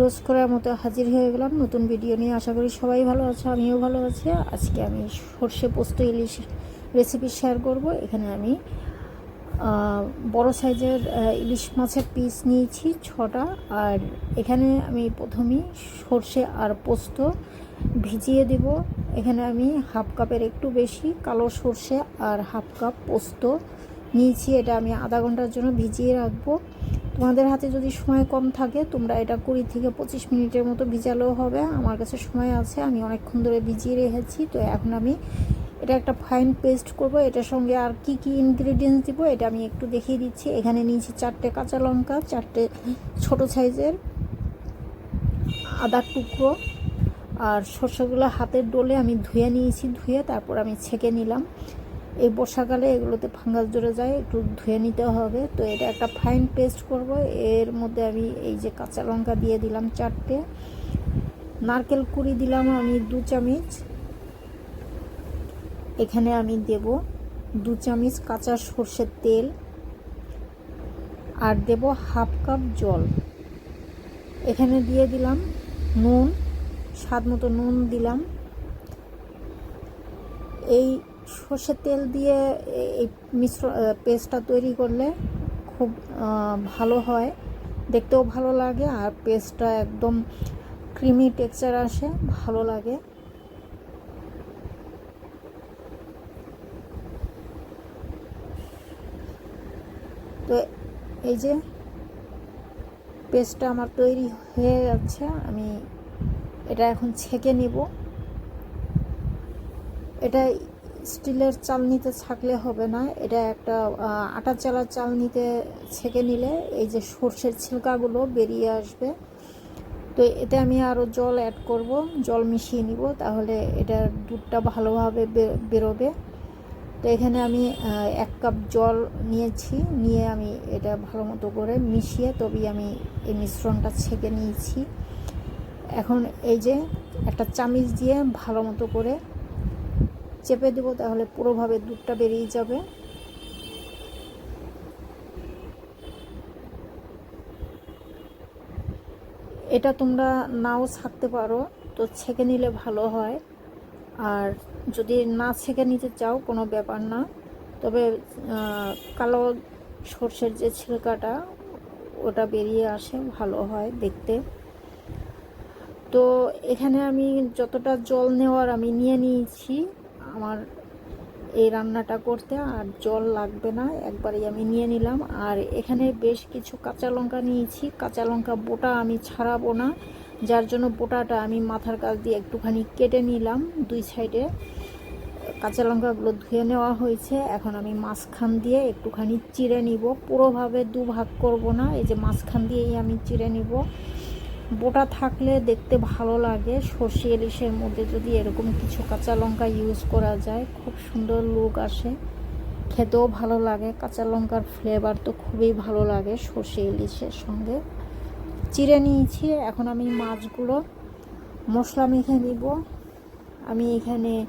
রোজ করার মতো হাজির হয়ে গেলাম। নতুন ভিডিও নিয়ে আশা করি সবাই ভালো আছে, আমিও ভালো আছি। আজকে আমি সর্ষে পোস্ত ইলিশ রেসিপি শেয়ার করব। এখানে আমি বড় সাইজের ইলিশ মাছের পিস নিয়েছি ছটা। আর এখানে আমি প্রথমেই সর্ষে আর পোস্ত ভিজিয়ে দেব। এখানে আমি হাফ কাপের একটু বেশি কালো সর্ষে আর হাফ কাপ পোস্ত। নিয়েছি, এটা আমি আধা ঘণ্টার জন্য ভিজিয়ে রাখব। তোমাদের হাতে যদি সময় কম থাকে, তোমরা এটা কুড়ি থেকে পঁচিশ মিনিটের মতো ভিজালেও হবে। আমার কাছে সময় আছে, আমি অনেকক্ষণ ধরে ভিজিয়ে রেখেছি। তো এখন আমি এটা একটা ফাইন পেস্ট করব। এটার সঙ্গে আর কি কি ইনগ্রেডিয়েন্টস দিব, এটা আমি একটু দেখিয়ে দিচ্ছি। এখানে নিয়েছি চারটে কাঁচা লঙ্কা, চারটে ছোট সাইজের আদার টুকরো আর সর্ষেগুলো হাতের ডোলে আমি ধুয়ে নিয়েছি, ধুয়ে তারপর আমি ছেঁকে নিলাম। এই বর্ষাকালে এগুলোতে ফাঙ্গাস জড়ে যায়, একটু ধুয়ে নিতে হবে। তো এটা একটা ফাইন পেস্ট করব। এর মধ্যে আমি এই যে কাঁচা লঙ্কা দিয়ে দিলাম চারটে। নারকেল কুড়ি দিলাম আমি দু চামচ। এখানে আমি দেব দু চামচ কাঁচা সর্ষের তেল আর দেব হাফ কাপ জল। এখানে দিয়ে দিলাম নুন, স্বাদ মতো নুন দিলাম। এই সর্ষের তেল দিয়ে এই মিশ্র পেস্টটা তৈরি করলে খুব ভালো হয়। দেখতেও ভালো লাগে আর পেস্টটা একদম ক্রিমি টেক্সচার আসে, ভালো লাগে। তো এই যে পেস্টটা আমার তৈরি হয়ে যাচ্ছে আমি এটা এখন ছেঁকে নিব। এটা স্টিলের চালনিতে ছাকলে হবে না। এটা একটা আটা চালার চালনিতে ছেঁকে নিলে এই যে সর্ষের ছিলকাগুলো বেরিয়ে আসবে। তো এতে আমি আরও জল অ্যাড করব, জল মিশিয়ে নিব, তাহলে এটা দুধটা ভালোভাবে বেরোবে। তো এখানে আমি এক কাপ জল নিয়েছি, নিয়ে আমি এটা ভালো মতো করে মিশিয়ে তবেই আমি এই মিশ্রণটা ছেঁকে নিয়েছি। এখন এই যে একটা চামিচ দিয়ে ভালো মতো করে চেপে দেবো, তাহলে পুরোভাবে দুধটা বেরিয়ে যাবে। এটা তোমরা নাও ছাকতে পারো, তো ছেঁকে নিলে ভালো হয়। আর যদি না ছেঁকে নিতে চাও, কোনো ব্যাপার না। তবে কালো সর্ষের যে ছিলকাটা, ওটা বেরিয়ে আসে, ভালো হয় দেখতে। তো এখানে আমি যতটা জল নেওয়ার আমি নিয়ে নিয়েছি। আমার এই রান্নাটা করতে আর জল লাগবে না, একবারেই আমি নিয়ে নিলাম। আর এখানে বেশ কিছু কাঁচা লঙ্কা নিয়েছি। কাঁচা লঙ্কা বোটা আমি ছাড়াবো না, যার জন্য বোটাটা আমি মাথার কাছ দিয়ে একটুখানি কেটে নিলাম দুই সাইডে। কাঁচা লঙ্কাগুলো ধুয়ে নেওয়া হয়েছে। এখন আমি মাঝখান দিয়ে একটুখানি চিড়ে নিব। পুরোভাবে দু ভাগ করব না, এই যে মাঝখান দিয়েই আমি চিড়ে নিব। বোটা থাকলে দেখতে ভালো লাগে। সর্ষে ইলিশের মধ্যে যদি এরকম কিছু কাঁচা লঙ্কা ইউজ করা যায়, খুব সুন্দর লুক আসে। খেতেও ভালো লাগে, কাঁচা লঙ্কার ফ্লেভার তো খুবই ভালো লাগে সর্ষে ইলিশের সঙ্গে। চিড়ে নিয়েছি, এখন আমি মাছগুলো, মশলা মেখে নিব। আমি এখানে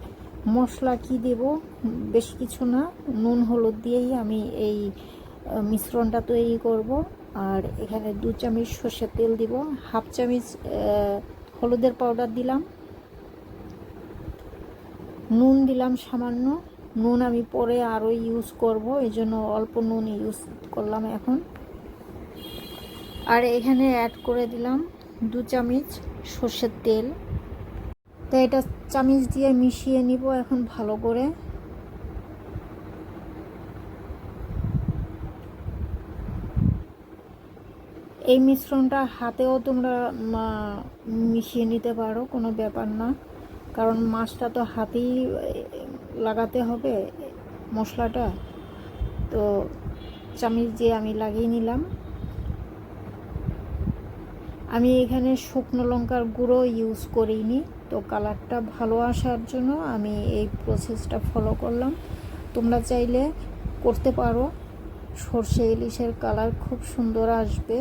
মশলা কি দেব? বেশ কিছু না, নুন, হলুদ দিয়েই আমি এই মিশ্রণটা তৈরি করব। আর এখানে দু চামচ সর্ষের তেল দিব, হাফ চামচ হলুদের পাউডার দিলাম। নুন দিলাম সামান্য। নুন আমি পরে আরও ইউজ করব এই জন্য অল্প নুন ইউজ করলাম এখন। আর এখানে অ্যাড করে দিলাম দু চামচ সর্ষের তেল। তো এটা চামচ দিয়ে মিশিয়ে নিব এখন ভালো করে। এই মিশ্রণটা হাতেও তোমরা মিশিয়ে নিতে পারো, কোনো ব্যাপার না। কারণ মাছটা তো হাতেই লাগাতে হবে মশলাটা। তো চামচ দিয়ে আমি লাগিয়ে নিলাম। আমি এখানে শুকনো লঙ্কার গুঁড়ো ইউজ করিনি। তো কালারটা ভালো আসার জন্য আমি এই প্রসেসটা ফলো করলাম। তোমরা চাইলে করতে পারো। সর্ষে ইলিশের কালার খুব সুন্দর আসবে।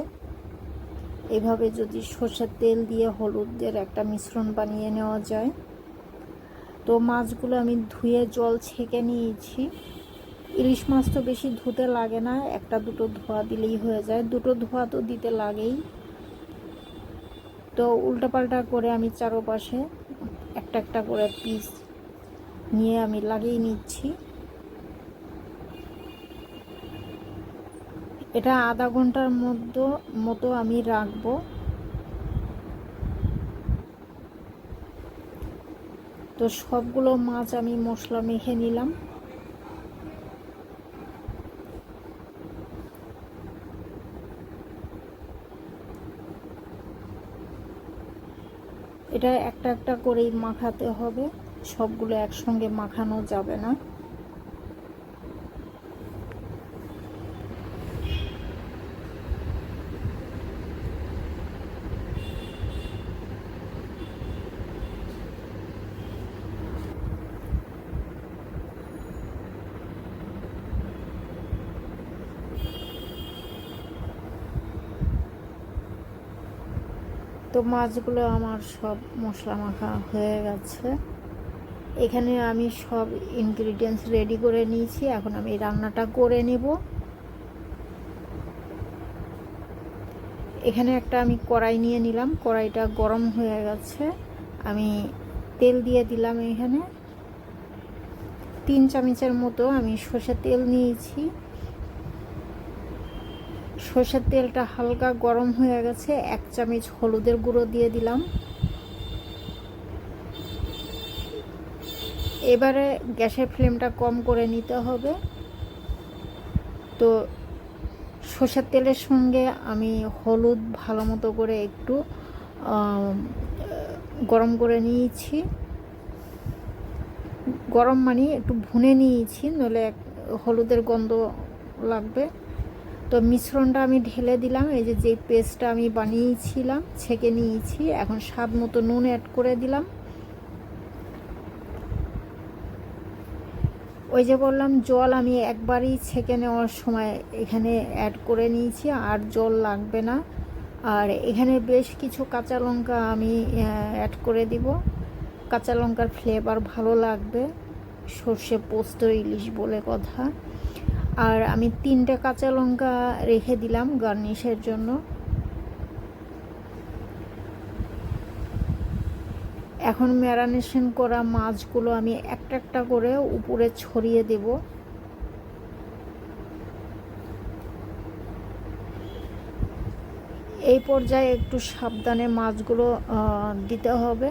এভাবে যদি সর্ষের তেল দিয়ে হলুদের একটা মিশ্রণ বানিয়ে নেওয়া যায়। তো মাছগুলো আমি ধুয়ে জল ছেঁকে নিয়েছি। ইলিশ মাছ তো বেশি ধুতে লাগে না, একটা দুটো ধোয়া দিলেই হয়ে যায়। দুটো ধোয়া তো দিতে লাগেই। তো উল্টাপাল্টা করে আমি চারোপাশে একটা একটা করে পিস নিয়ে আমি লাগিয়ে নিচ্ছি। এটা আধা ঘণ্টার মধ্যে, মতো আমি রাখব। তো সবগুলো মাছ আমি মশলা মেখে নিলাম। এটা একটা একটা করেই মাখাতে হবে। সবগুলো একসঙ্গে মাখানো যাবে না। তো মাছগুলো আমার সব মশলা মাখা হয়ে গেছে। এখানে আমি সব ইনগ্রিডিয়েন্টস রেডি করে নিয়েছি। এখন আমি রান্নাটা করে নেব। এখানে একটা আমি কড়াই নিয়ে নিলাম। কড়াইটা গরম হয়ে গেছে। আমি তেল দিয়ে দিলাম এখানে। তিন চামচের মতো আমি সর্ষের তেল নিয়েছি। সর্ষের তেলটা হালকা গরম হয়ে গেছে, এক চামচ হলুদের গুঁড়ো দিয়ে দিলাম। এবারে গ্যাসের ফ্লেমটা কম করে নিতে হবে। তো সর্ষের তেলের সঙ্গে আমি হলুদ ভালো মতো করে একটু গরম করে নিয়েছি। গরম মানে একটু ভুনে নিয়েছি, নইলে হলুদের গন্ধ লাগবে। তো মিশ্রণটা আমি ঢেলে দিলাম, এই যে যে পেস্টটা আমি বানিয়েছিলাম, ছেঁকে নিয়েছি, এখন স্বাদ মতো নুন অ্যাড করে দিলাম। ওই যে বললাম, জল আমি একবারই ছেঁকে নেওয়ার সময় এখানে অ্যাড করে নিয়েছি, আর জল লাগবে না। আর এখানে বেশ কিছু কাঁচা লঙ্কা আমি অ্যাড করে দিব। কাঁচা লঙ্কার ফ্লেভার ভালো লাগবে। সর্ষে পোস্ত ইলিশ বলে কথা। আর আমি তিনটে কাঁচা লঙ্কা রেখে দিলাম গার্নিশের জন্য। এখন ম্যারানেশন করা মাছগুলো আমি একটা একটা করে উপরে ছড়িয়ে দেব। এই পর্যায়ে একটু সাবধানে মাছগুলো দিতে হবে।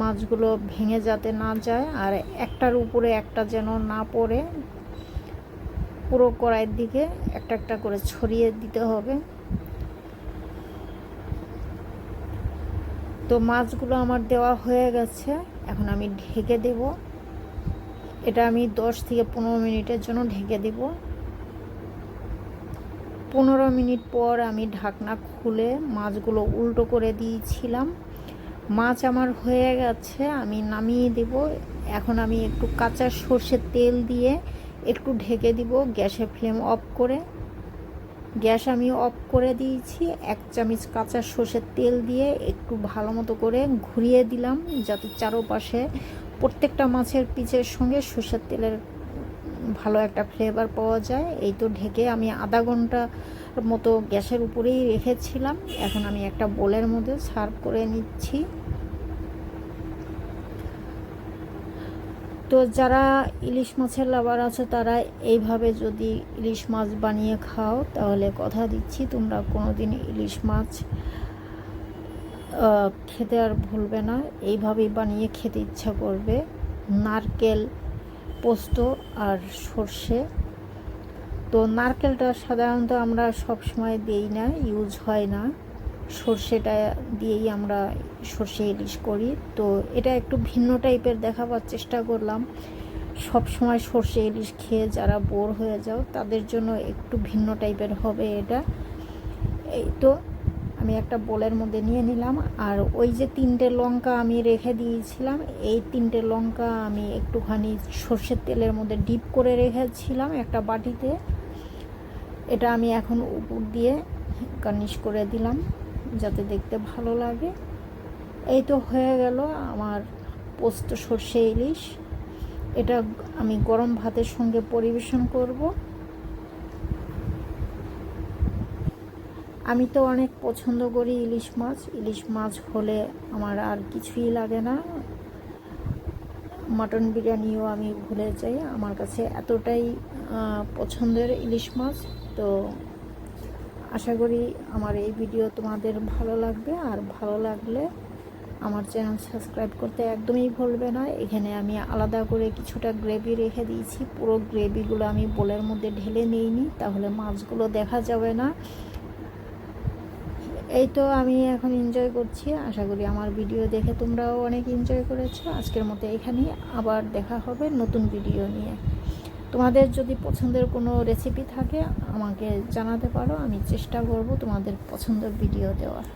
মাছগুলো ভেঙে যাতে না যায়, আর একটার উপরে একটা যেন না পড়ে। পুরো কড়াইয়ের দিকে একটা একটা করে ছড়িয়ে দিতে হবে। তো মাছগুলো আমার দেওয়া হয়ে গেছে, এখন আমি ঢেকে দেব। এটা আমি দশ থেকে পনেরো মিনিটের জন্য ঢেকে দেব। পনেরো মিনিট পর আমি ঢাকনা খুলে মাছগুলো উল্টো করে দিয়েছিলাম। মাছ আমার হয়ে গেছে, আমি নামিয়ে দেব। এখন আমি একটু কাঁচা সর্ষের তেল দিয়ে একটু ঢেকে দিব, গ্যাসের ফ্লেম অফ করে। গ্যাস আমি অফ করে দিয়েছি, এক চামচ কাঁচা সর্ষের তেল দিয়ে একটু ভালো মতো করে ঘুরিয়ে দিলাম, যাতে চারোপাশে প্রত্যেকটা মাছের পিচের সঙ্গে সর্ষের তেলের ভালো একটা ফ্লেভার পাওয়া যায়। এই তো ঢেকে আমি আধা ঘণ্টার মতো গ্যাসের উপরেই রেখেছিলাম। এখন আমি একটা বোলের মধ্যে সার্ভ করে নিচ্ছি। তো যারা ইলিশ মাছের লাভার আছে, তারা এইভাবে যদি ইলিশ মাছ বানিয়ে খাও, তাহলে কথা দিচ্ছি, তোমরা কোনো দিন ইলিশ মাছ খেতে আর ভুলবে না। এইভাবেই বানিয়ে খেতে ইচ্ছা করবে। নারকেল পোস্ত আর সর্ষে। তো নারকেলটা সাধারণত আমরা সব সময় দেই না ইউজ হয় না। সর্ষেটা দিয়েই আমরা সর্ষে ইলিশ করি। তো এটা একটু ভিন্ন টাইপের দেখাবার চেষ্টা করলাম। সব সময় সর্ষে ইলিশ খেয়ে যারা বোর হয়ে যাও, তাদের জন্য একটু ভিন্ন টাইপের হবে এটা। এই তো আমি একটা বোলের মধ্যে নিয়ে নিলাম। আর ওই যে তিনটে লঙ্কা আমি রেখে দিয়েছিলাম, এই তিনটে লঙ্কা আমি একটুখানি সর্ষের তেলের মধ্যে ডিপ করে রেখেছিলাম একটা বাটিতে। এটা আমি এখন উপর দিয়ে গার্নিশ করে দিলাম। যাতে দেখতে ভালো লাগে। এই তো হয়ে গেল আমার পোস্ত সর্ষে ইলিশ। এটা আমি গরম ভাতের সঙ্গে পরিবেশন করব। আমি তো অনেক পছন্দ করি ইলিশ মাছ। ইলিশ মাছ হলে আমার আর কিছুই লাগে না। মটন বিরিয়ানিও আমি ভুলে যাই। আমার কাছে এতটাই পছন্দের ইলিশ মাছ। তো আশা করি আমার এই ভিডিও তোমাদের ভালো লাগবে। আর ভালো লাগলে আমার চ্যানেল সাবস্ক্রাইব করতে একদমই ভুলবে না। এখানে আমি আলাদা করে কিছুটা গ্রেভি রেখে দিয়েছি। পুরো গ্রেভিগুলো আমি বোলের মধ্যে ঢেলে নিইনি, তাহলে মাছগুলো দেখা যাবে না। এই তো আমি এখন এনজয় করছি। আশা করি আমার ভিডিও দেখে তোমরাও অনেক এনজয় করেছ। আজকের মতো এখানেই আবার দেখা হবে নতুন ভিডিও নিয়ে। তোমাদের যদি পছন্দের কোনো রেসিপি থাকে, আমাকে জানাতে পারো, আমি চেষ্টা করব তোমাদের পছন্দের ভিডিও দেওয়ার।